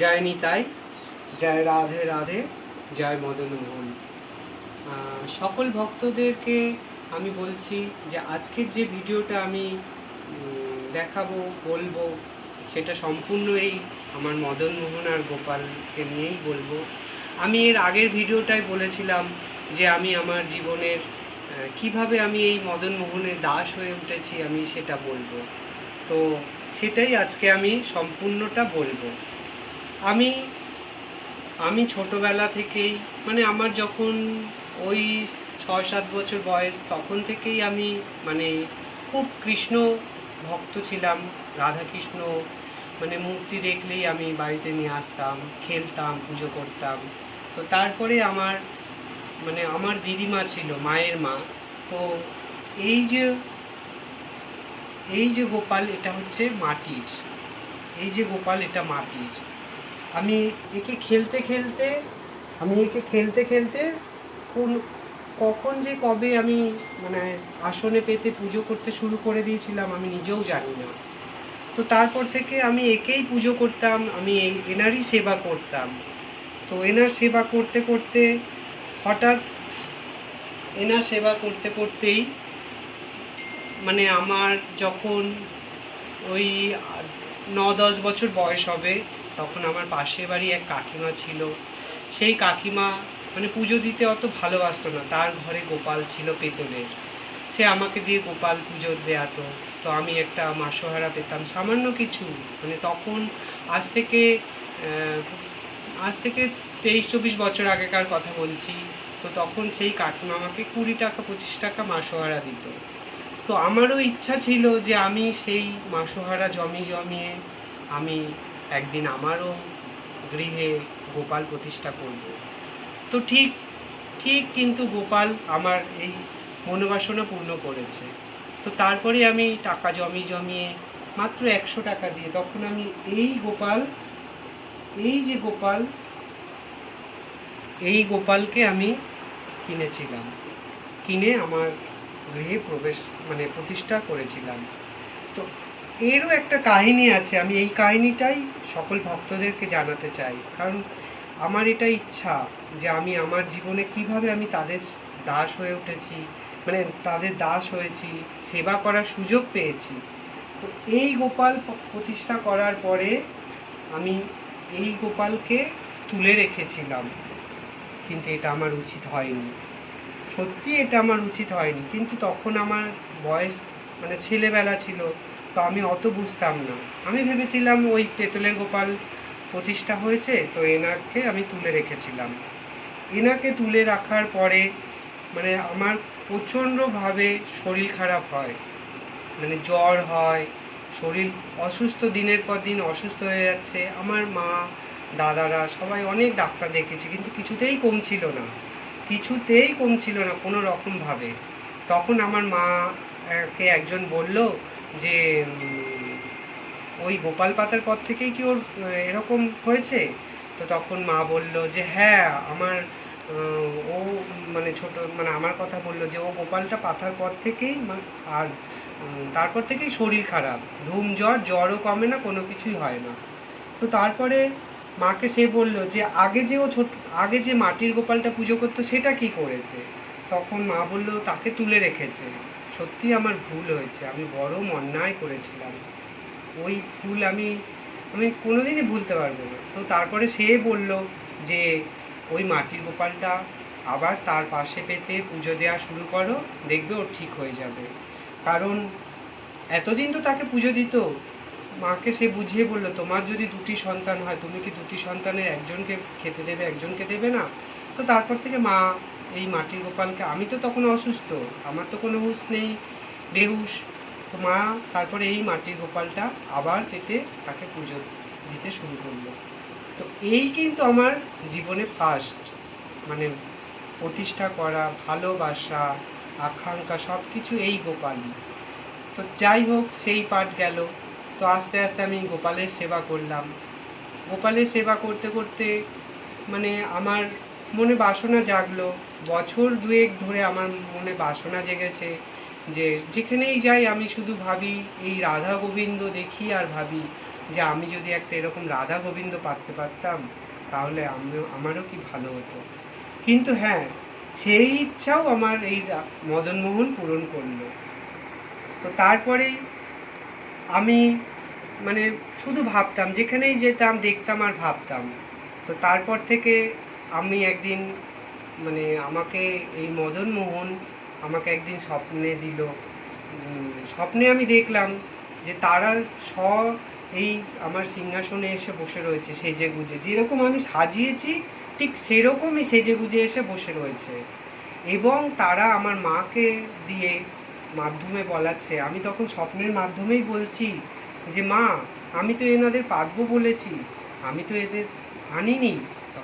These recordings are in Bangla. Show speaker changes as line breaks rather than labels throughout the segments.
জয় নিতাই। জয় রাধে রাধে, জয় মদন মোহন। সকল ভক্তদেরকে আমি বলছি যে আজকের যে ভিডিওটা আমি দেখাবো, বলব, সেটা সম্পূর্ণ এই আমার মদন মোহন আর গোপালকে নিয়েই বলব। আমি এর আগের ভিডিওটায় বলেছিলাম যে আমি আমার জীবনের কীভাবে আমি এই মদন মোহনের দাস হয়ে উঠেছি, আমি সেটা বলব। তো সেটাই আজকে আমি সম্পূর্ণটা বলব। আমি আমি ছোটবেলা থেকেই মানে আমার যখন ওই ছয় সাত বছর বয়স, তখন থেকেই আমি মানে খুব কৃষ্ণ ভক্ত ছিলাম রাধা কৃষ্ণ মানে মূর্তি দেখলেই আমি বাড়িতে নিয়ে আসতাম, খেলতাম, পুজো করতাম। তো তারপরে আমার মানে আমার দিদিমা ছিল, মায়ের মা। তো এই যে এই যে গোপাল, এটা হচ্ছে মাটির। এই যে গোপাল, এটা মাটির। আমি একে খেলতে খেলতে, আমি একে খেলতে খেলতে কোন, কখন যে কবে আমি মানে আসনে পেতে পুজো করতে শুরু করে দিয়েছিলাম আমি নিজেও জানি না। তো তারপর থেকে আমি একেই পুজো করতাম, আমি এই এনারই সেবা করতাম। তো এনার সেবা করতে করতে হঠাৎ এনার সেবা করতে করতেই মানে আমার যখন ওই ন, দশ বছর বয়স হবে তখন আমার পাশের বাড়ি এক কাকিমা ছিল। সেই কাকিমা মানে পুজো দিতে অত ভালোবাসতো না। তার ঘরে গোপাল ছিল পেতলের সে আমাকে দিয়ে গোপাল পুজো দেয়াতো। তো আমি একটা মাসোহারা পেতাম। সামান্য কিছু। মানে তখন আজ থেকে আজ থেকে তেইশ, চব্বিশ বছর আগেকার কথা বলছি। তো তখন সেই কাকিমা আমাকে কুড়ি টাকা, পঁচিশ টাকা মাসোহারা দিত। তো আমারও ইচ্ছা ছিল যে আমি সেই মাসোহারা জমি জমিয়ে আমি একদিন আমারও গৃহে গোপাল প্রতিষ্ঠা করব তো ঠিক ঠিক কিন্তু গোপাল আমার এই মনোবাসনা পূর্ণ করেছে। তো তারপরে আমি টাকা জমি জমিয়ে মাত্র একশো টাকা দিয়ে তখন আমি এই গোপাল, এই যে গোপাল, এই গোপালকে আমি কিনেছিলাম। কিনে আমার গৃহে প্রবেশ মানে প্রতিষ্ঠা করেছিলাম। তো এরও একটা কাহিনী আছে, আমি এই কাহিনীটাই সকল ভক্তদেরকে জানাতে চাই। কারণ আমার এটা ইচ্ছা যে আমি আমার জীবনে কীভাবে আমি তাদের দাস হয়ে উঠেছি মানে তাদের দাস হয়েছি, সেবা করার সুযোগ পেয়েছি। তো এই গোপাল প্রতিষ্ঠা করার পরে আমি এই গোপালকে তুলে রেখেছিলাম। কিন্তু এটা আমার উচিত হয়নি। সত্যি এটা আমার উচিত হয়নি। কিন্তু তখন আমার বয়স মানে ছেলেবেলা ছিল তো আমি অত বুঝতাম না। আমি ভেবেছিলাম ওই তেঁতুলের গোপাল প্রতিষ্ঠা হয়েছে তো এনাকে আমি তুলে রেখেছিলাম। এনাকে তুলে রাখার পরে মানে আমার প্রচণ্ডভাবে শরীর খারাপ হয়। মানে জ্বর হয় শরীর অসুস্থ দিনের পর দিন অসুস্থ হয়ে যাচ্ছে। আমার মা দাদারা সবাই অনেক ডাক্তার দেখেছি কিন্তু কিছুতেই কমছিল না। কিছুতেই কমছিল না কোনো রকমভাবে। তখন আমার মা আহ, কে একজন বলল যে ওই গোপাল পাতার পর থেকেই কি ওর এরকম হয়েছে? তো তখন মা বলল যে হ্যাঁ আমার ও মানে ছোট মানে আমার কথা বলল যে, ও গোপালটা পাতার পর থেকেই আর তারপর থেকেই শরীর খারাপ। ধুম জ্বর, জ্বরও কমে না, কোনো কিছুই হয় না। তো তারপরে মাকে সে বলল যে, আগে যে ও ছোট, আগে যে মাটির গোপালটা পুজো করতো, সেটা কি করেছে? তখন মা বলল, তাকে তুলে রেখেছে। সত্যি আমার ভুল হয়েছে, আমি বড় অন্যায় করেছিলাম। ওই ভুল আমি আমি কোনোদিনই ভুলতে পারব না। তো তারপরে সে বলল যে, ওই মাটির গোপালটা আবার তার পাশে পেতে পুজো দেওয়া শুরু করো, দেখবে ও ঠিক হয়ে যাবে। কারণ এতদিন তো তাকে পুজো দিত। মাকে সে বুঝিয়ে বলল, তোমার যদি দুটি সন্তান হয়, তুমি কি দুটি সন্তানের একজনকে খেতে দেবে, একজনকে দেবে না? তো তারপর থেকে মা এই মাটির গোপালকে, আমি তো তখন অসুস্থ, আমার তো কোনো হুঁশ নেই, বেহুশ। তো মা তারপরে এই মাটির গোপালটা আবার পেতে তাকে পুজো দিতে শুরু করল। তো এই কিন্তু আমার জীবনে ফার্স্ট মানে প্রতিষ্ঠা করা, ভালোবাসা, আকাঙ্ক্ষা সব কিছু এই গোপালই। তো যাই হোক, সেই পাঠ গেল। তো আস্তে আস্তে আমি গোপালের সেবা করলাম। গোপালের সেবা করতে করতে মানে আমার মনে বাসনা জাগলো। বছর দুয়েক ধরে আমার মনে বাসনা জেগেছে যে যেখানেই যাই আমি শুধু ভাবি, এই রাধা গোবিন্দ দেখি আর ভাবি যে আমি যদি একটা এরকম রাধা গোবিন্দ পাততে পারতাম, তাহলে আমিও আমারও কি ভালো হতো। কিন্তু হ্যাঁ সেই ইচ্ছাও আমার এই মদনমোহন পূরণ করল। তো তারপরেই আমি মানে শুধু ভাবতাম, যেখানেই যেতাম, দেখতাম আর ভাবতাম। তো তারপর থেকে আমি একদিন মানে আমাকে এই মদন মোহন আমাকে একদিন স্বপ্নে দিল। স্বপ্নে আমি দেখলাম যে তারা স এই আমার সিংহাসনে এসে বসে রয়েছে সেজে গুজে। যেরকম আমি সাজিয়েছি, ঠিক সেরকমই সেজে গুজে এসে বসে রয়েছে। এবং তারা আমার মাকে দিয়ে মাধ্যমে বলাচ্ছে। আমি তখন স্বপ্নের মাধ্যমেই বলছি যে, মা, আমি তো এনাদের পাতবো বলেছি। আমি তো এদের আনিনি।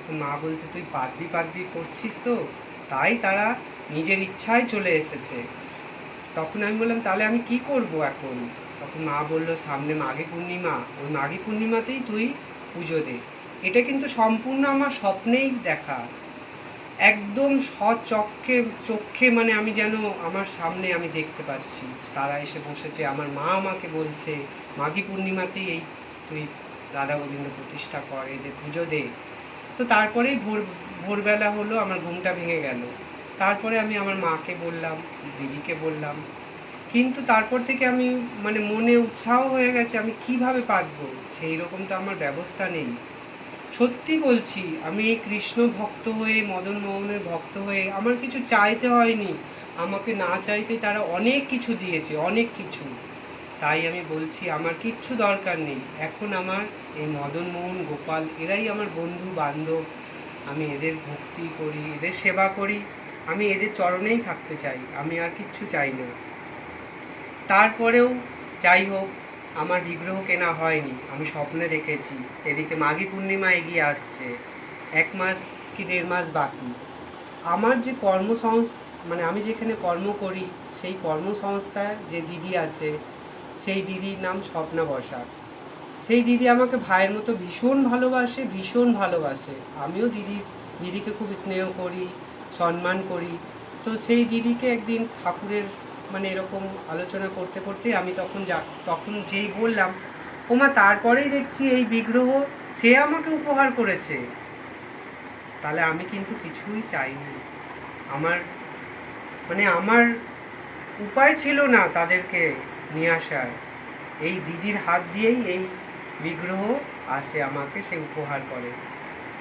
তখন মা বলছে, তুই পাতবি পাতবি করছিস তো, তাই তারা নিজের ইচ্ছায় চলে এসেছে। তখন আমি বললাম, তাহলে আমি কি করব এখন? তখন মা বলল, সামনে মাঘী পূর্ণিমা, ওই মাঘী পূর্ণিমাতেই তুই পুজো দে। এটা কিন্তু সম্পূর্ণ আমার স্বপ্নেই দেখা। একদম সচক্ষে, চক্ষে মানে আমি যেন আমার সামনে আমি দেখতে পাচ্ছি। তারা এসে বসেছে, আমার মা আমাকে বলছে, মাঘী পূর্ণিমাতেই এই তুই রাধা গোবিন্দ প্রতিষ্ঠা কর, এদের পুজো দে। তো তারপরেই ভোর, ভোরবেলা হলো, আমার ঘুমটা ভেঙে গেল। তারপরে আমি আমার মাকে বললাম, দিদিকে বললাম। কিন্তু তারপর থেকে আমি মানে মনে উৎসাহ হয়ে গেছে, আমি কীভাবে পাতবো সেই রকম তো আমার ব্যবস্থা নেই। সত্যি বলছি, আমি এই কৃষ্ণ ভক্ত হয়ে, মদন মোহনের ভক্ত হয়ে, আমার কিছু চাইতে হয়নি। আমাকে না চাইতে তারা অনেক কিছু দিয়েছে, অনেক কিছু। তাই আমি বলছি, আমার কিচ্ছু দরকার নেই। এখন আমার এই মদন, মোহন, গোপাল, এরাই আমার বন্ধু, বান্ধব। আমি এদের ভক্তি করি, এদের সেবা করি। আমি এদের চরণেই থাকতে চাই। আমি আর কিচ্ছু চাই না। তারপরেও যাই হোক, আমার বিগ্রহ কেনা হয়নি। আমি স্বপ্নে দেখেছি। এদিকে মাঘী পূর্ণিমা এগিয়ে আসছে। এক মাস কি দেড় মাস বাকি। আমার যে কর্মসংস্থ মানে আমি যেখানে কর্ম করি, সেই কর্মসংস্থায় যে দিদি আছে সেই দিদির নাম স্বপ্না বসা সেই দিদি আমাকে ভাইয়ের মতো ভীষণ ভালোবাসে ভীষণ ভালোবাসে। আমিও দিদির, দিদিকে খুব স্নেহ করি, সম্মান করি। তো সেই দিদিকে একদিন ঠাকুরের মানে এরকম আলোচনা করতে করতে আমি তখন যা, তখন যেই বললাম, ওমা, তারপরেই দেখছি এই বিগ্রহ, সে আমাকে উপহার করেছে। তাহলে আমি কিন্তু কিছুই চাইনি। আমার মানে আমার উপায় ছিল না তাদেরকে নিয়ে আসার এই দিদির হাত দিয়েই এই বিগ্রহ আসে আমাকে, সে উপহার করে।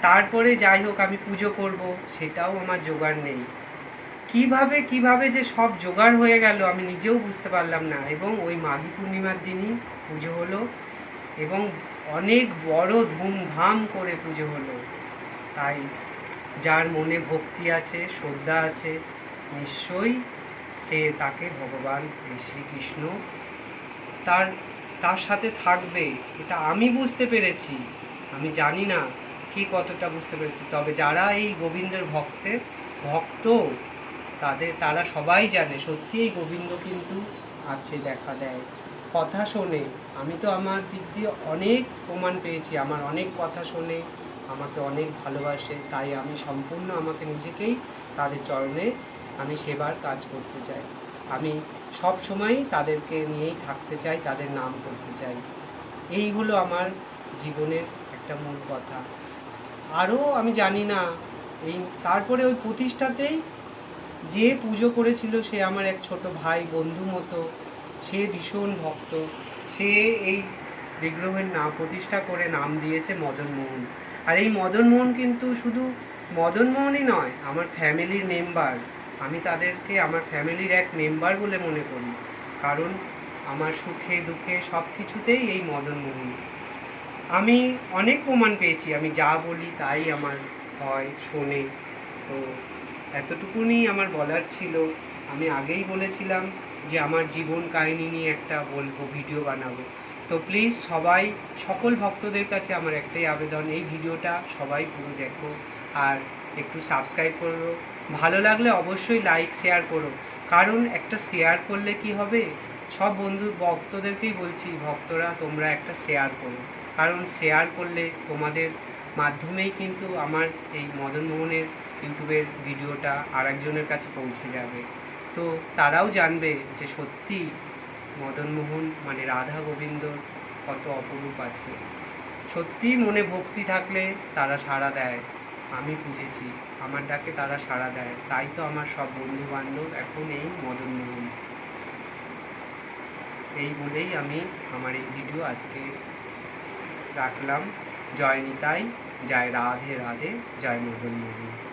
তারপরে যাই হোক, আমি পুজো করব, সেটাও আমার জোগাড় নেই। কীভাবে কীভাবে যে সব জোগাড় হয়ে গেল, আমি নিজেও বুঝতে পারলাম না। এবং ওই মাঘী পূর্ণিমার দিনই পুজো হলো এবং অনেক বড় ধুমধাম করে পুজো হলো। তাই যার মনে ভক্তি আছে, শ্রদ্ধা আছে, নিশ্চয়ই সে তাকে ভগবান শ্রীকৃষ্ণ তার তার সাথে থাকবে, এটা আমি বুঝতে পেরেছি। আমি জানি না কি কতটা বুঝতে পেরেছি। তবে যারা এই গোবিন্দের ভক্তে, ভক্ত, তাদের, তারা সবাই জানে, সত্যি এই গোবিন্দ কিন্তু আছে, দেখা দেয়। কথা শোনে, আমি তো আমার দিক দিয়ে অনেক প্রমাণ পেয়েছি, আমার অনেক কথা শোনে, আমাকে অনেক ভালোবাসে, তাই আমি সম্পূর্ণ আমাকে নিজেকেই তাদের চরণে আমি সেবার কাজ করতে চাই। আমি সব সময় তাদেরকে নিয়েই থাকতে চাই, তাদের নাম করতে চাই। এই হলো আমার জীবনের একটা মূল কথা। আরও আমি জানি না, এই তারপরে ওই প্রতিষ্ঠাতেই যে পুজো করেছিল সে আমার এক ছোট ভাই বন্ধু মতো, সে ভীষণ ভক্ত। সে এই বিগ্রহের নাম প্রতিষ্ঠা করে নাম দিয়েছে মদন মোহন। আর এই মদন মোহন কিন্তু শুধু মদন মোহনই নয়, আমার ফ্যামিলির মেম্বার আমি তাদেরকে, আমার ফ্যামিলির এক মেম্বার বলে মনে করি। কারণ আমার সুখে, দুঃখে সব কিছুতেই এই মদন মোহন। আমি অনেক প্রমাণ পেয়েছি, আমি যা বলি তাই আমার হয়, শোনে। তো এতটুকুনি আমার বলার ছিল। আমি আগেই বলেছিলাম যে আমার জীবন কাহিনী নিয়ে একটা বলব, ভিডিও বানাবো। তো প্লিজ সবাই, সকল ভক্তদের কাছে আমার একটাই আবেদন, এই ভিডিওটা সবাই পুরো দেখো। আর একটু সাবস্ক্রাইব করো। ভালো লাগলে অবশ্যই লাইক শেয়ার করো। কারণ একটা শেয়ার করলে কি হবে? সব বন্ধু, ভক্তদেরকেই বলছি, ভক্তরা তোমরা একটা শেয়ার করো। কারণ শেয়ার করলে তোমাদের মাধ্যমেই কিন্তু আমার এই মদন মোহনের ইউটিউবের ভিডিওটা আরেকজনের কাছে পৌঁছে যাবে। তো তারাও জানবে যে সত্যি মদন মোহন মানে রাধা গোবিন্দর কত অপরূপ আছে। সত্যি মনে ভক্তি থাকলে তারা সাড়া দেয়। আমি বুঝেছি। আমার ডাকে তারা সাড়া দেয়। তাই তো আমার সব বন্ধু বান্ধব এখন এই মদন মোহন। এই বলেই আমি আমার এই ভিডিও আজকে রাখলাম। জয় নিতাই, জয় রাধে রাধে, জয় মদন মোহন।